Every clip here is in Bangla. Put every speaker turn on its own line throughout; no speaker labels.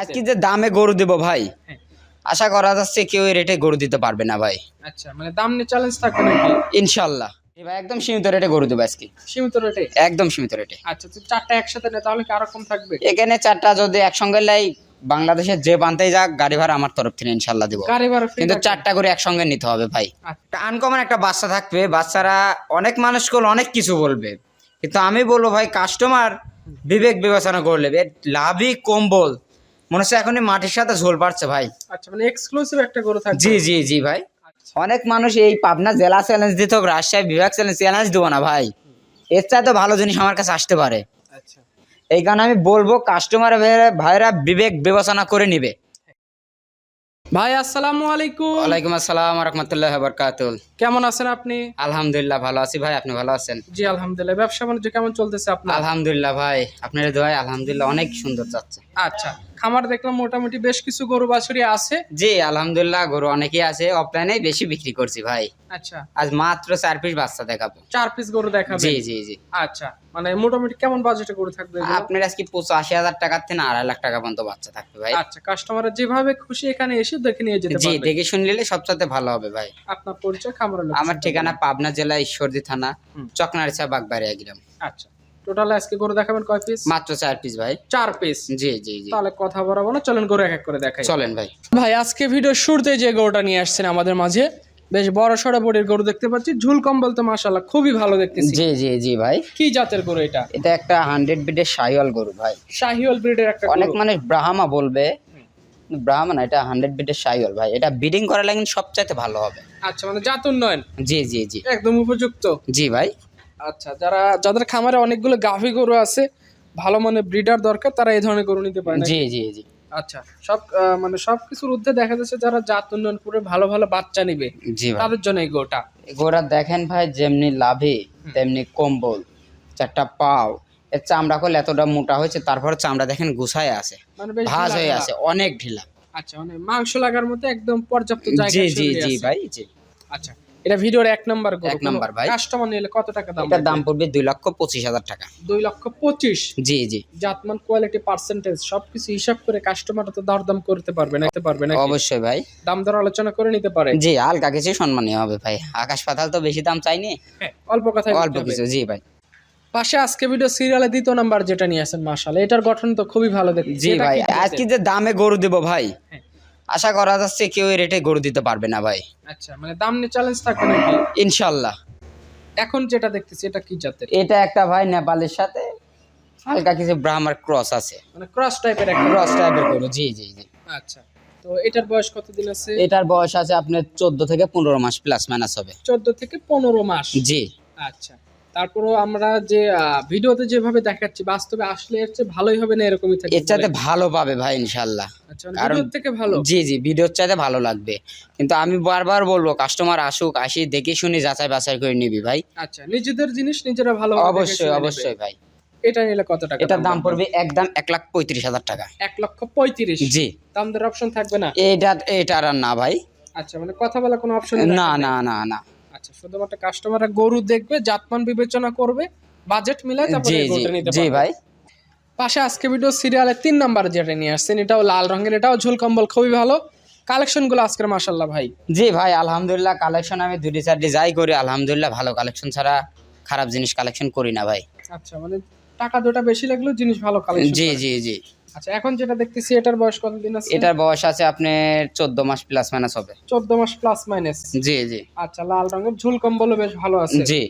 আজকে যে দামে গরু দেবো ভাই
হ্যাঁ।
আশা করা যাচ্ছে কেউ এই রেটে গরু দিতে পারবে না ভাই।
আচ্ছা মানে দাম নিয়ে চ্যালেঞ্জ থাকবে নাকি?
ইনশাল্লাহ ভাই একদম সীমিত রেটে গরু দেবো আজকে।
সীমিত রেটে
একদম সীমিত রেটে
আচ্ছা তো চারটা একসাথে নেই তাহলে কি আরও কম থাকবে?
এখানে চারটা যদি একসঙ্গে লাই বাংলাদেশের যে বানতেই যাক গাড়ি ভাড়া আমার তরফ থেকে ইনশাল্লাহ দেবো।
গাড়ি ভাড়া free
কিন্তু
থাকবে?
চারটা করে একসঙ্গে নিতে হবে ভাই।
আচ্ছা,
আনকমন একটা বাচ্চা থাকবে বাচ্চারা অনেক মানুষকে অনেক কিছু বলবে। কিন্তু আমি বলব ভাই কাস্টমার বিবেক বিবেচনা করলে এর লাভই কম্বল। মনে হচ্ছে এখনই মাটির সাথে ঝোল পাচ্ছে ভাই।
আচ্ছা মানে এক্সক্লুসিভ একটা গরু থাকবে।
জি জি জি ভাই। অনেক মানুষ এই পাবনা জেলা চ্যালেঞ্জ দিত রাজশাহী বিভাগ চ্যালেঞ্জ চ্যালেঞ্জ দেবো না ভাই। এর চাইতে ভালো জিনিস আমার কাছে আসতে পারে।
আচ্ছা।
এই কারণে আমি বলব কাস্টমার ভাইরা বিবেক বিবেচনা করে নিবে।
ভাই আসসালামু আলাইকুম।
ওয়ালাইকুম আসসালাম রহমতুল্লাহ বরকাতুল
কেমন আছেন আপনি?
আলহামদুলিল্লাহ ভালো আছি ভাই আপনি ভালো আছেন?
জি আলহামদুলিল্লাহ। ব্যবসা বাণিজ্য কেমন চলতেছে আপনার?
আলহামদুলিল্লাহ ভাই আপনার দোয়াই আলহামদুলিল্লাহ অনেক সুন্দর যাচ্ছে।
আচ্ছা। খামার দেখলাম মোটামুটি বেশ কিছু গরু বাছুরি আছে।
জি আলহামদুলিল্লাহ গরু অনেকেই আছে অফলাইনে বেশি বিক্রি করছি ভাই।
আচ্ছা।
আজ মাত্র চার পিস বাচ্চা দেখাবো।
চার পিস গরু দেখাবে
জি জি জি।
আচ্ছা মানে মোটামুটি কেমন বাজেটে গরু থাকবে
আপনার আজকে পঁচাশি হাজার টাকার থেকে আড়াই লাখ টাকা পর্যন্ত বাচ্চা থাকবে ভাই।
আচ্ছা কাস্টমার যেভাবে খুশি এখানে এসে দেখে নিয়ে যেতে
জি দেখে শুনলে সবসাথে ভালো হবে ভাই।
আপনার পরিচয় খামার
আমার ঠিকানা পাবনা জেলা ঈশ্বরদী থানা। চকনারিচা বাগবাড়িয়া গ্রাম।
আচ্ছা। টোটাল আজকে গরু দেখাবেন কয় পিস
মাত্র চার পিস ভাই।
চার পিস
জি জি জি।
তাহলে কথা বরাবর না চলেন গরু এক এক করে দেখাই।
চলেন ভাই।
ভাই আজকে ভিডিও শুরুতে যে গরুটা নিয়ে আসছেন আমাদের মাঝে বেশ বড় সড়ো বডির গরু দেখতে পাচ্ছি ঝুল কম্বল তো মাশাল্লাহ খুবই ভালো দেখতেছি।
জি জি জি ভাই।
কি জাতের গরু এটা?
এটা একটা হান্ড্রেড বিডের সাইওয়াল গরু ভাই।
শাহিওয়াল ব্রিডের একটা
অনেক মানুষ ব্রাহ্মা বলবে ব্রাহ্মা এটা হান্ড্রেড বিডের সাইওয়াল ভাই। এটা বিডিং করালে কিন্তু সবচাইতে ভালো হবে।
আচ্ছা মানে জাত উন্নয়ন।
জি জি জি।
একদম উপযুক্ত।
জি ভাই।
আচ্ছা যারা যাদের খামারে অনেকগুলো গাভী গরু আছে ভালো মানে ব্রিডার দরকার তারা এই ধরনের গরু নিতে পারে
জি জি জি।
আচ্ছা সব মানে সব কিছুর ঊর্ধ্বে দেখা যাচ্ছে যারা জাত উন্নয়ন করে ভালো ভালো বাচ্চা নিবে তাদের জন্য এই গোটা
গোড়া দেখেন ভাই যেমনি লাভে তেমনি কম্বল চারটা পাও এর চামড়া করলে এতটা মোটা হয়েছে তারপরে চামড়া দেখেন গুছায় আছে
মানে বেশ
ভাঁজ হয়ে আছে অনেক ঢিলা।
আচ্ছা মানে মাংস লাগার মতো একদম পর্যাপ্ত জায়গা
জি জি জি ভাই জি।
আচ্ছা এটা ভিডিওর এক নাম্বার
এক নাম্বার ভাই।
কাস্টমার নিলে কত টাকা দাম
এটার দাম পড়বে দুই লক্ষ পঁচিশ হাজার টাকা।
দুই লক্ষ পঁচিশ?
জি জি।
জাতমান কোয়ালিটি পার্সেন্টেজ সবকিছু হিসাব করে কাস্টমার তো দরদাম করতে পারবে না নিতে পারবে না
অবশ্যই ভাই।
দাম দর আলোচনা করে নিতে পারে।
জি হালকা কিছু সম্মানীয় হবে ভাই। আকাশ পাতাল তো বেশি দাম চাইনি।
হ্যাঁ অল্প কথাই
অল্প কিছু জি ভাই।
পাশে আজকে ভিডিও সিরিয়ালে দ্বিতীয় নাম্বার যেটা নিয়ে আসেন মাশাল এটার গঠন তো খুবই ভালো দেখছি
জি ভাই আজকে যে দামে গরু দেবো ভাই। আশা করা যাচ্ছে কেউ এই রেটে গরু দিতে পারবে না ভাই।
আচ্ছা মানে দাম নিয়ে চ্যালেঞ্জ থাকবে নাকি?
ইনশাল্লাহ।
এখন যেটা দেখতেছি এটা কি জাতের?
এটা একটা ভাই নেপালের সাথে হালকা কিছু ব্রাহ্মার ক্রস আছে।
মানে ক্রস টাইপের একটা
ক্রস টাইপের গরু জি জি জি।
আচ্ছা তো এটার বয়স কতদিন আছে?
এটার বয়স আছে আপনার চোদ্দ থেকে পনেরো মাস প্লাস মাইনাস হবে।
চোদ্দ থেকে পনেরো মাস?
জি।
আচ্ছা তারপরও আমরা যে ভিডিওতে যেভাবে দেখাচ্ছি বাস্তবে আসলে এর চেয়ে ভালোই হবে না এরকমই থাকে
এর চাইতে ভালো পাবে ভাই ইনশাল্লাহ। কারণ-
ভিডিওর থেকে ভালো?
জি জি ভিডিওর চাইতে ভালো লাগবে। কিন্তু আমি বারবার বলব কাস্টমার আসুক আসি দেখে শুনে যাচাই বাছাই করে নিবি ভাই।
আচ্ছা নিজেদের জিনিস নিজেরা ভালো
অবশ্যই অবশ্যই ভাই।
এটা নিলে কত টাকা
এটার দাম পড়বে? একদম এক লাখ পঁয়ত্রিশ হাজার টাকা।
এক লক্ষ পঁয়ত্রিশ?
জি।
দাম দর অপশন থাকবে না?
এটা এটার আর না ভাই।
আচ্ছা মানে কথা বলা কোনো অপশন
না না? না না
আচ্ছা শুধুমাত্র কাস্টমাররা গরু দেখবে জাতমান বিবেচনা করবে বাজেট মিলায় তারপরে
জি জি
গরুটা নিতে
জি ভাই।
পাশে আজকে ভিডিও সিরিয়ালের তিন নাম্বার যেটা নিয়ে আসছেন এটাও লাল রঙের এটাও ঝুল কম্বল খুবই ভালো। কালেকশনগুলো আজকের মাসাল্লাহ ভাই।
জি ভাই আলহামদুলিল্লাহ কালেকশন আমি দুটি চারটি যাই করি আলহামদুলিল্লাহ ভালো কালেকশন ছাড়া খারাপ জিনিস কালেকশন করি না ভাই।
আচ্ছা মানে টাকা দুটা বেশি লাগলেও জিনিস ভালো কালেকশন
জি জি জি।
আচ্ছা এখন যেটা দেখতেছি এটার বয়স কতদিন আছে?
এটার বয়স আছে আপনি চোদ্দ মাস প্লাস মাইনাস হবে।
চোদ্দ মাস প্লাস মাইনাস
জি জি।
আচ্ছা লাল রঙের ঝুল কম্বলও বেশ ভালো আছে।
জি।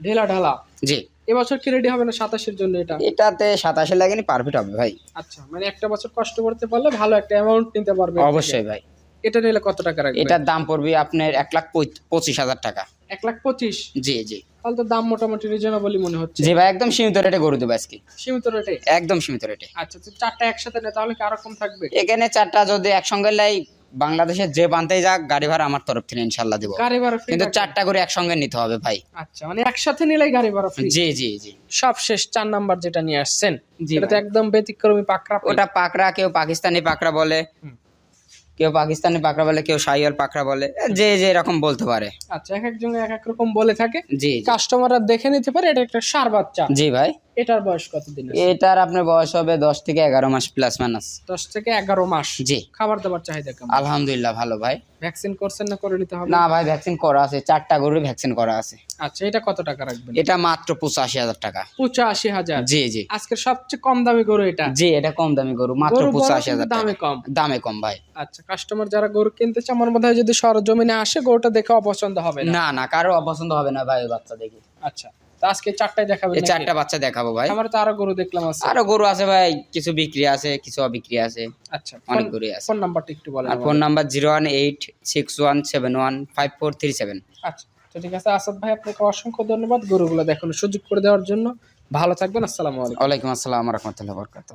ঢেলা ঢালা।
জি।
এবছর কি রেডি হবে না সাতাশের জন্য এটা?
এটাতে সাতাশে লাগেনি পারফেক্ট হবে ভাই।
আচ্ছা মানে একটা বছর কষ্ট করতে পারলে ভালো একটা অ্যামাউন্ট নিতে পারবে
অবশ্যই ভাই।
এটা নিলে কত টাকা রাখবে?
এটার দাম পড়বে আপনার এক লাখ পঁচিশ হাজার টাকা।
এক লাখ পঁচিশ?
জি জি।
তাহলে তো দাম মোটামুটি রিজনেবলই মনে হচ্ছে।
জি ভাই একদম সীমিত রেটে গরু দেবো আজকে।
সীমিত রেটে
একদম সীমিত রেটে
আচ্ছা তো চারটা একসাথে নেই তাহলে কি আরও কম থাকবে?
এখানে চারটা যদি একসঙ্গে লাই বাংলাদেশের যে বানতেই যাক গাড়ি ভাড়া আমার তরফ থেকে ইনশাল্লাহ দেবো।
গাড়ি ভাড়া
কিন্তু চারটা করে একসঙ্গে নিতে হবে ভাই।
আচ্ছা মানে একসাথে নিলেই গাড়ি ভাড়া ফ্রি
জি জি জি।
সব শেষ চার নাম্বার যেটা নিয়ে আসছেন এটা তো একদম ব্যতিক্রমী পাকড়া
ওটা পাকড়া কেউ পাকিস্তানি পাকড়া বলে কেউ পাকিস্তানি পাকড়া বলে কেউ সাইয়াল পাকড়া বলে যে যে এরকম বলতে পারে।
আচ্ছা এক একজন এক এক রকম বলে থাকে।
জি জি।
কাস্টমাররা দেখে নিতে পারে এটা একটা সার বাচ্চা।
জি ভাই।
এটার বয়স কতদিন আছে?
এটার আপনার বয়স হবে দশ থেকে এগারো মাস প্লাস মাইনাস
দশ থেকে এগারো মাস।
জি।
খাবার দাবার চাহিদা কেমন?
আলহামদুলিল্লাহ ভালো ভাই।
ভ্যাকসিন করছেন না করে নিতে হবে?
না ভাই ভ্যাকসিন করা আছে। চারটা গরুর ভ্যাকসিন করা আছে।
আচ্ছা এটা কত টাকা রাখবেন?
এটা মাত্র পঁচাশি হাজার টাকা।
পঁচাশি হাজার?
জি জি।
আজকের সবচেয়ে কম দামি গরু এটা?
জি এটা কম দামি গরু। মাত্র পঁচাশি হাজার
দামে কম।
দামে কম ভাই।
আচ্ছা কাস্টমার যারা গরু কিনতে চায় আমার মনে হয় যদি সরজমিনে আসে গরুটা দেখে অপছন্দ হবে না।
না না কারও অপছন্দ হবে না ভাই বাচ্চা দেখি।
আচ্ছা। তো আজকে চারটায় দেখাবেন
এই চারটা বাচ্চা দেখাবো ভাই।
আমার তো আরও গরু দেখলাম আছে।
আরও গরু আছে ভাই কিছু বিক্রি আছে কিছু অবিক্রি আছে।
আচ্ছা
অনেক গরু আছে।
ফোন নাম্বারটা একটু বলেন
আর phone number zero one eight six one seven one five four three seven.
আচ্ছা তো ঠিক আছে আসাদ ভাই আপনাকে অসংখ্য ধন্যবাদ গরুগুলো দেখানোর সুযোগ করে দেওয়ার জন্য। ভালো থাকবেন আসসালামু আলাইকুম।
ওয়ালাইকুম আসসালাম রহমতুল্লাহ বরকাত